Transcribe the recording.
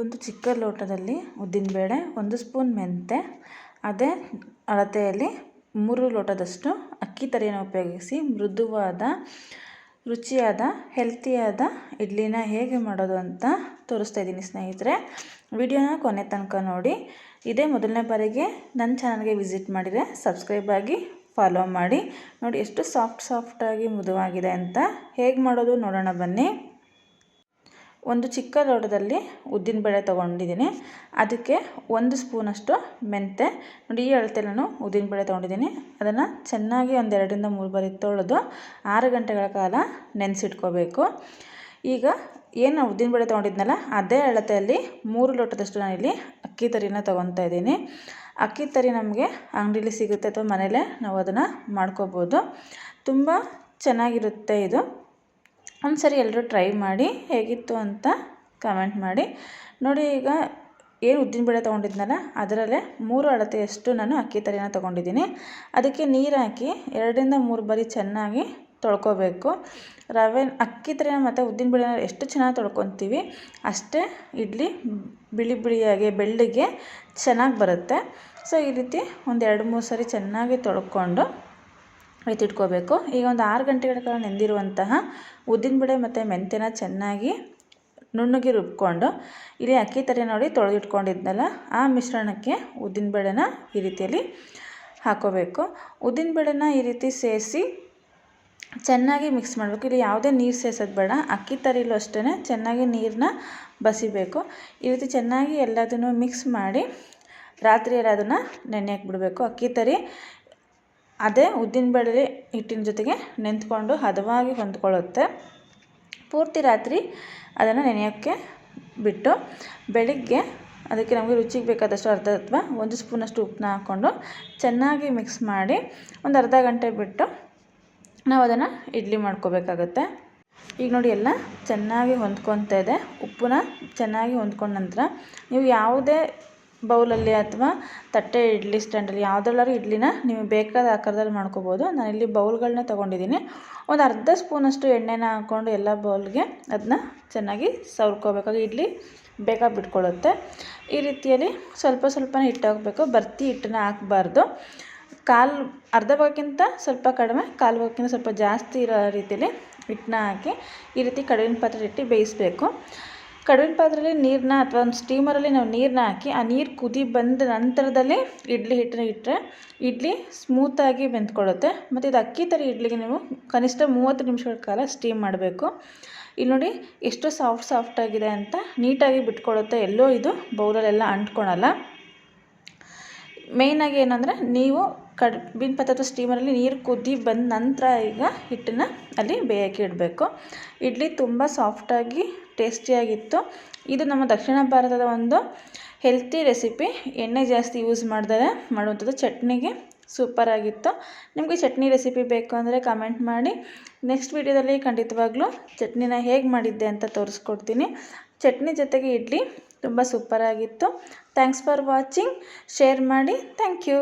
ಒಂದು ಚಿಕ್ಕ ಲೋಟದಲ್ಲಿ ಉದ್ದಿನಬೇಳೆ ಒಂದು ಸ್ಪೂನ್ ಮೆಂತೆ, ಅದೇ ಅಳತೆಯಲ್ಲಿ ಮೂರು ಲೋಟದಷ್ಟು ಅಕ್ಕಿ ತರಿಯನ್ನು ಉಪಯೋಗಿಸಿ ಮೃದುವಾದ, ರುಚಿಯಾದ, ಹೆಲ್ತಿಯಾದ ಇಡ್ಲಿನ ಹೇಗೆ ಮಾಡೋದು ಅಂತ ತೋರಿಸ್ತಾ ಇದ್ದೀನಿ ಸ್ನೇಹಿತರೆ. ವಿಡಿಯೋನ ಕೊನೆ ತನಕ ನೋಡಿ. ಇದೇ ಮೊದಲನೇ ಬಾರಿಗೆ ನನ್ನ ಚಾನಲ್ಗೆ ವಿಸಿಟ್ ಮಾಡಿದರೆ ಸಬ್ಸ್ಕ್ರೈಬ್ ಆಗಿ ಫಾಲೋ ಮಾಡಿ. ನೋಡಿ ಎಷ್ಟು ಸಾಫ್ಟ್ ಸಾಫ್ಟಾಗಿ ಮೃದುವಾಗಿದೆ ಅಂತ. ಹೇಗೆ ಮಾಡೋದು ನೋಡೋಣ ಬನ್ನಿ. ಒಂದು ಚಿಕ್ಕ ಲೋಟದಲ್ಲಿ ಉದ್ದಿನಬೇಳೆ ತೊಗೊಂಡಿದ್ದೀನಿ. ಅದಕ್ಕೆ ಒಂದು ಸ್ಪೂನಷ್ಟು ಮೆಂತೆ ನೋಡಿ, ಈ ಅಳತೆ ನಾನು ಉದ್ದಿನಬೇಳೆ ತೊಗೊಂಡಿದ್ದೀನಿ. ಅದನ್ನು ಚೆನ್ನಾಗಿ ಒಂದೆರಡರಿಂದ ಮೂರು ಬಾರಿ ತೊಳೆದು ಆರು ಗಂಟೆಗಳ ಕಾಲ ನೆನೆಸಿಟ್ಕೋಬೇಕು. ಈಗ ಏನು ಉದ್ದಿನಬೇಳೆ ತೊಗೊಂಡಿದ್ನಲ್ಲ, ಅದೇ ಅಳತೆಯಲ್ಲಿ ಮೂರು ಲೋಟದಷ್ಟು ನಾನು ಇಲ್ಲಿ ಅಕ್ಕಿ ತರಿನ ತೊಗೊತಾ ಇದ್ದೀನಿ. ಅಕ್ಕಿ ತರಿ ನಮಗೆ ಅಂಗಡೀಲಿ ಸಿಗುತ್ತೆ ಅಥವಾ ಮನೇಲೇ ನಾವು ಅದನ್ನು ಮಾಡ್ಕೋಬೋದು. ತುಂಬ ಚೆನ್ನಾಗಿರುತ್ತೆ ಇದು. ಒಂದು ಸರಿ ಎಲ್ಲರೂ ಟ್ರೈ ಮಾಡಿ ಹೇಗಿತ್ತು ಅಂತ ಕಮೆಂಟ್ ಮಾಡಿ. ನೋಡಿ ಈಗ ಏನು ಉದ್ದಿನಬೇಳೆ ತೊಗೊಂಡಿದ್ನಲ್ಲ, ಅದರಲ್ಲೇ ಮೂರು ಅಳತೆಯಷ್ಟು ನಾನು ಅಕ್ಕಿ ತರಿನ ತೊಗೊಂಡಿದ್ದೀನಿ. ಅದಕ್ಕೆ ನೀರು ಹಾಕಿ ಎರಡರಿಂದ ಮೂರು ಬಾರಿ ಚೆನ್ನಾಗಿ ತೊಳ್ಕೊಬೇಕು. ರವೆ, ಅಕ್ಕಿ ತರಿನ ಮತ್ತು ಉದ್ದಿನಬೇಳೆನ ಎಷ್ಟು ಚೆನ್ನಾಗಿ ತೊಳ್ಕೊತೀವಿ, ಅಷ್ಟೇ ಇಡ್ಲಿ ಬಿಳಿ ಬಿಳಿಯಾಗಿ, ಬೆಳ್ಳಗೆ ಚೆನ್ನಾಗಿ ಬರುತ್ತೆ. ಸೊ ಈ ರೀತಿ ಒಂದು ಎರಡು ಮೂರು ಸರಿ ಚೆನ್ನಾಗಿ ತೊಳ್ಕೊಂಡು ಎತ್ತಿಟ್ಕೋಬೇಕು ಈಗ ಒಂದು ಆರು ಗಂಟೆಗಳ ಕಾಲ ನೆಂದಿರುವಂತಹ ಉದ್ದಿನಬೇಳೆ ಮತ್ತು ಮೆಂತ್ಯನ ಚೆನ್ನಾಗಿ ನುಣ್ಣಗೆ ರುಬ್ಕೊಂಡು, ಇಲ್ಲಿ ಅಕ್ಕಿ ತರಿ ನೋಡಿ ತೊಳೆದಿಟ್ಕೊಂಡಿದ್ನಲ್ಲ, ಆ ಮಿಶ್ರಣಕ್ಕೆ ಉದ್ದಿನ ಬೇಳೆನ ಈ ರೀತಿಯಲ್ಲಿ ಹಾಕೋಬೇಕು. ಉದ್ದಿನಬೇಳೆನ ಈ ರೀತಿ ಸೇರಿಸಿ ಚೆನ್ನಾಗಿ ಮಿಕ್ಸ್ ಮಾಡಬೇಕು. ಇಲ್ಲಿ ಯಾವುದೇ ನೀರು ಸೇರಿಸೋದು ಬೇಡ. ಅಕ್ಕಿ ತರಿಲೂ ಅಷ್ಟೇ ಚೆನ್ನಾಗಿ ನೀರನ್ನ ಬಸಿಬೇಕು. ಈ ರೀತಿ ಚೆನ್ನಾಗಿ ಎಲ್ಲದನ್ನು ಮಿಕ್ಸ್ ಮಾಡಿ ರಾತ್ರಿ ಎಲ್ಲ ಅದನ್ನು ನೆನೆ ಬಿಡಬೇಕು. ಅಕ್ಕಿ ತರಿ ಅದೇ ಉದ್ದಿನಬೇಳೆ ಹಿಟ್ಟಿನ ಜೊತೆಗೆ ನೆಂತ್ಕೊಂಡು ಹದವಾಗಿ ಹೊಂದ್ಕೊಳ್ಳುತ್ತೆ. ಪೂರ್ತಿ ರಾತ್ರಿ ಅದನ್ನು ನೆನೆಯೋಕ್ಕೆ ಬಿಟ್ಟು ಬೆಳಿಗ್ಗೆ ಅದಕ್ಕೆ ನಮಗೆ ರುಚಿಗೆ ಬೇಕಾದಷ್ಟು ಅರ್ಧ ಅಥವಾ ಒಂದು ಸ್ಪೂನಷ್ಟು ಉಪ್ಪನ್ನ ಹಾಕ್ಕೊಂಡು ಚೆನ್ನಾಗಿ ಮಿಕ್ಸ್ ಮಾಡಿ ಒಂದು ಅರ್ಧ ಗಂಟೆ ಬಿಟ್ಟು ನಾವು ಅದನ್ನು ಇಡ್ಲಿ ಮಾಡ್ಕೋಬೇಕಾಗತ್ತೆ. ಈಗ ನೋಡಿ ಎಲ್ಲ ಚೆನ್ನಾಗಿ ಹೊಂದ್ಕೊತಾ ಇದೆ. ಉಪ್ಪನ್ನ ಚೆನ್ನಾಗಿ ಹೊಂದ್ಕೊಂಡ ನಂತರ ನೀವು ಯಾವುದೇ ಬೌಲಲ್ಲಿ ಅಥವಾ ತಟ್ಟೆ ಇಡ್ಲಿ ಸ್ಟ್ಯಾಂಡಲ್ಲಿ ಯಾವುದ್ರಲ್ಲಾದ್ರು ಇಡ್ಲಿನ ನೀವು ಬೇಕಾದ ಆಕಾರದಲ್ಲಿ ಮಾಡ್ಕೋಬೋದು. ನಾನಿಲ್ಲಿ ಬೌಲ್ಗಳನ್ನ ತೊಗೊಂಡಿದ್ದೀನಿ. ಒಂದು ಅರ್ಧ ಸ್ಪೂನಷ್ಟು ಎಣ್ಣೆನ ಹಾಕ್ಕೊಂಡು ಎಲ್ಲ ಬೌಲ್ಗೆ ಅದನ್ನ ಚೆನ್ನಾಗಿ ಸವ್ರ್ಕೋಬೇಕಾಗಿ ಇಡ್ಲಿ ಬೇಗ ಬಿಟ್ಕೊಳ್ಳುತ್ತೆ. ಈ ರೀತಿಯಲ್ಲಿ ಸ್ವಲ್ಪ ಸ್ವಲ್ಪನೇ ಹಿಟ್ಟು ಹಾಕಬೇಕು ಬರ್ತಿ ಹಿಟ್ಟನ್ನ ಹಾಕಬಾರ್ದು. ಕಾಲು ಅರ್ಧ ಭಾಗಕ್ಕಿಂತ ಸ್ವಲ್ಪ ಕಡಿಮೆ, ಕಾಲು ಭಾಗಕ್ಕಿಂತ ಸ್ವಲ್ಪ ಜಾಸ್ತಿ ಇರೋ ರೀತಿಯಲ್ಲಿ ಹಿಟ್ಟನ್ನ ಹಾಕಿ ಈ ರೀತಿ ಕಡುವಿನ ಪಾತ್ರೆ ಇಟ್ಟು ಬೇಯಿಸಬೇಕು. ಕಡುವಿನ ಪಾತ್ರೆಯಲ್ಲಿ ನೀರನ್ನ ಅಥವಾ ಒಂದು ಸ್ಟೀಮರಲ್ಲಿ ನಾವು ನೀರನ್ನ ಹಾಕಿ ಆ ನೀರು ಕುದಿ ಬಂದ ನಂತರದಲ್ಲಿ ಇಡ್ಲಿ ಹಿಟ್ಟನ್ನ ಇಟ್ಟರೆ ಇಡ್ಲಿ ಸ್ಮೂತಾಗಿ ಬೆಂದ್ಕೊಳ್ಳುತ್ತೆ. ಮತ್ತು ಇದು ಅಕ್ಕಿ ಥರ ಇಡ್ಲಿಗೆ ನೀವು ಕನಿಷ್ಠ ಮೂವತ್ತು ನಿಮಿಷಗಳ ಕಾಲ ಸ್ಟೀಮ್ ಮಾಡಬೇಕು. ಇಲ್ಲಿ ನೋಡಿ ಎಷ್ಟು ಸಾಫ್ಟ್ ಸಾಫ್ಟಾಗಿದೆ ಅಂತ ನೀಟಾಗಿ ಬಿಟ್ಕೊಳ್ಳುತ್ತೆ ಎಲ್ಲೋ ಇದು ಬೌಲಲ್ಲೆಲ್ಲ ಅಂಟ್ಕೊಳಲ್ಲ. ಮೇಯ್ನಾಗಿ ಏನಂದರೆ ನೀವು ಕಡ್ಬಿನ ಪಾತ್ರೆ ಅಥವಾ ಸ್ಟೀಮರಲ್ಲಿ ನೀರು ಕುದಿ ಬಂದ ನಂತರ ಈಗ ಹಿಟ್ಟನ್ನ ಅಲ್ಲಿ ಬೇಯೋಕ್ಕೆ ಇಡಬೇಕು. ಇಡ್ಲಿ ತುಂಬ ಸಾಫ್ಟಾಗಿ ಟೇಸ್ಟಿಯಾಗಿತ್ತು ಇದು ನಮ್ಮ ದಕ್ಷಿಣ ಭಾರತದ ಒಂದು ಹೆಲ್ತಿ ರೆಸಿಪಿ ಎಣ್ಣೆ ಜಾಸ್ತಿ ಯೂಸ್ ಮಾಡ್ದೆ ಮಾಡುವಂಥದ್ದು ಚಟ್ನಿಗೆ ಸೂಪರಾಗಿತ್ತು ನಿಮಗೆ ಚಟ್ನಿ ರೆಸಿಪಿ ಬೇಕು ಅಂದರೆ ಕಮೆಂಟ್ ಮಾಡಿ. ನೆಕ್ಸ್ಟ್ ವೀಡಿಯೋದಲ್ಲಿ ಖಂಡಿತವಾಗ್ಲೂ ಚಟ್ನಿನ ಹೇಗೆ ಮಾಡಿದ್ದೆ ಅಂತ ತೋರಿಸ್ಕೊಡ್ತೀನಿ. ಚಟ್ನಿ ಜೊತೆಗೆ ಇಡ್ಲಿ ತುಂಬ ಸೂಪರಾಗಿತ್ತು. ಥ್ಯಾಂಕ್ಸ್ ಫಾರ್ ವಾಚಿಂಗ್ ಶೇರ್ ಮಾಡಿ. Thank you